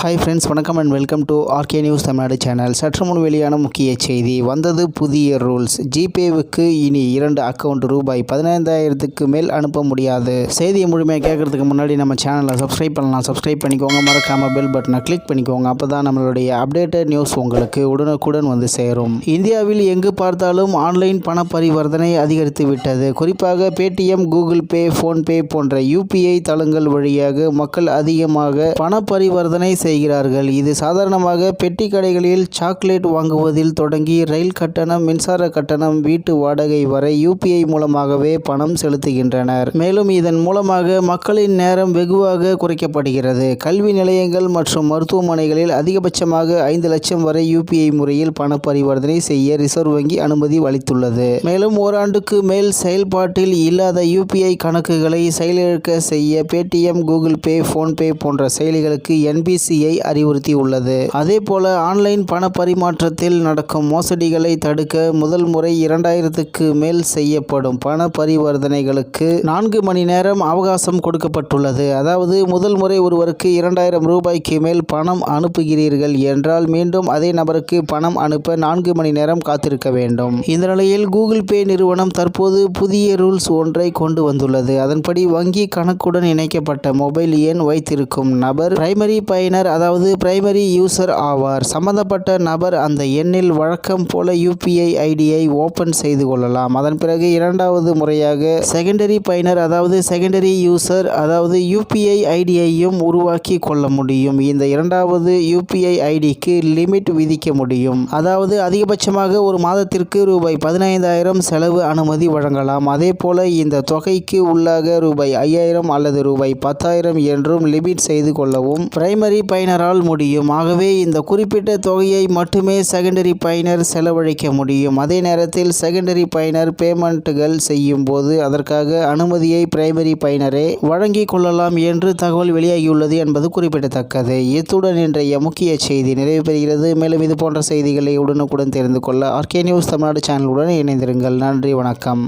Hi friends வணக்கம் and welcome to RK news Tamil Nadu channel சற்று முன் வெளியான முக்கிய செய்தி. வந்தது புதிய ரூல்ஸ் ஜிபேவுக்கு இனி இரண்டு அக்கௌண்ட் ரூபாய் பதினைந்தாயிரத்துக்கு மேல் அனுப்ப முடியாது. செய்தியை முழுமையாக கேட்கறதுக்கு முன்னாடி நம்ம சேனலை சப்ஸ்கிரைப் பண்ணலாம். சப்ஸ்கிரைப் பண்ணிக்கோங்க. மறக்காம பெல் பட்டனை கிளிக் பண்ணிக்கோங்க. அப்போ தான் நம்மளுடைய அப்டேட்டட் நியூஸ் உங்களுக்கு உடனுக்குடன் வந்து சேரும். இந்தியாவில் எங்கு பார்த்தாலும் ஆன்லைன் பண பரிவர்த்தனை அதிகரித்து விட்டது. குறிப்பாக பேடிஎம் கூகுள் பே ஃபோன்பே போன்ற யூபிஐ தளங்கள் வழியாக மக்கள் அதிகமாக பண பரிவர்த்தனை செய்கிறார்கள். இது சாதாரணமாக பெட்டி கடைகளில் சாக்லேட் வாங்குவதில் தொடங்கி ரயில் கட்டணம் மின்சார கட்டணம் வீட்டு வாடகை வரை யூபிஐ மூலமாகவே பணம் செலுத்துகின்றனர். மேலும் இதன் மூலமாக மக்களின் நேரம் வெகுவாக குறைக்கப்படுகிறது. கல்வி நிலையங்கள் மற்றும் மருத்துவமனைகளில் அதிகபட்சமாக ஐந்து லட்சம் வரை யூபிஐ முறையில் பண பரிவர்த்தனை செய்ய ரிசர்வ் வங்கி அனுமதி அளித்துள்ளது. மேலும் ஓராண்டுக்கு மேல் செயல்பாட்டில் இல்லாத யூபிஐ கணக்குகளை செயலிழக்க செய்ய பேடிஎம் கூகுள் பே போன்பே போன்ற செயலிகளுக்கு என்பிசிஐ அறிவுறுத்தியுள்ளது. அதேபோல ஆன்லைன் பண பரிமாற்றத்தில் நடக்கும் மோசடிகளை தடுக்க முதல் முறை இரண்டாயிரத்துக்கு மேல் செய்யப்படும் பண பரிவர்த்தனைகளுக்கு நான்கு மணி நேரம் அவகாசம் கொடுக்கப்பட்டுள்ளது. அதாவது முதல் முறை ஒருவருக்கு இரண்டாயிரம் ரூபாய்க்கு மேல் பணம் அனுப்புகிறீர்கள் என்றால் மீண்டும் அதே நபருக்கு பணம் அனுப்ப நான்கு மணி நேரம் காத்திருக்க வேண்டும். இந்த நிலையில் கூகுள் பே நிறுவனம் தற்போது புதிய ரூல்ஸ் ஒன்றை கொண்டு வந்துள்ளது. அதன்படி வங்கி கணக்குடன் இணைக்கப்பட்ட மொபைல் எண் வைத்திருக்கும் நபர் பிரைமரி பயனர் அதாவது பிரைமரி யூசர் ஆவார். சம்பந்தப்பட்ட நபர் அந்த எண்ணில் வழக்கம் போல யூபிஐ ஐடியை ஓபன் செய்து கொள்ளலாம். அதன் பிறகு இரண்டாவது முறையாக செகண்டரி பயனர் அதாவது செகண்டரி யூசர் அதாவது யூபிஐ ஐடியையும் உருவாக்கி கொள்ள முடியும். இந்த இரண்டாவது யூபிஐ ஐடிக்கு லிமிட் விதிக்க முடியும். அதாவது அதிகபட்சமாக ஒரு மாதத்திற்கு ரூபாய் பதினைந்தாயிரம் செலவு அனுமதி வழங்கலாம். அதே போல இந்த தொகைக்கு உள்ளாக ரூபாய் ஐயாயிரம் அல்லது ரூபாய் பத்தாயிரம் என்றும் லிமிட் செய்து கொள்ளவும் பிரைமரி பயனரால் முடியும். ஆகவே இந்த குறிப்பிட்ட தொகையை மட்டுமே செகண்டரி பயனர் செலவழிக்க முடியும். அதே நேரத்தில் செகண்டரி பயனர் பேமெண்ட்டுகள் செய்யும் போது அதற்காக அனுமதியை பிரைமரி பயனரே வழங்கிக் கொள்ளலாம் என்று தகவல் வெளியாகியுள்ளது என்பது குறிப்பிடத்தக்கது. இத்துடன் இன்றைய முக்கிய செய்தி நிறைவு பெறுகிறது. மேலும் இது போன்ற செய்திகளை உடனுக்குடன் தெரிந்து கொள்ள ஆர்கே நியூஸ் தமிழ்நாடு சேனலுடன் இணைந்திருங்கள். நன்றி வணக்கம்.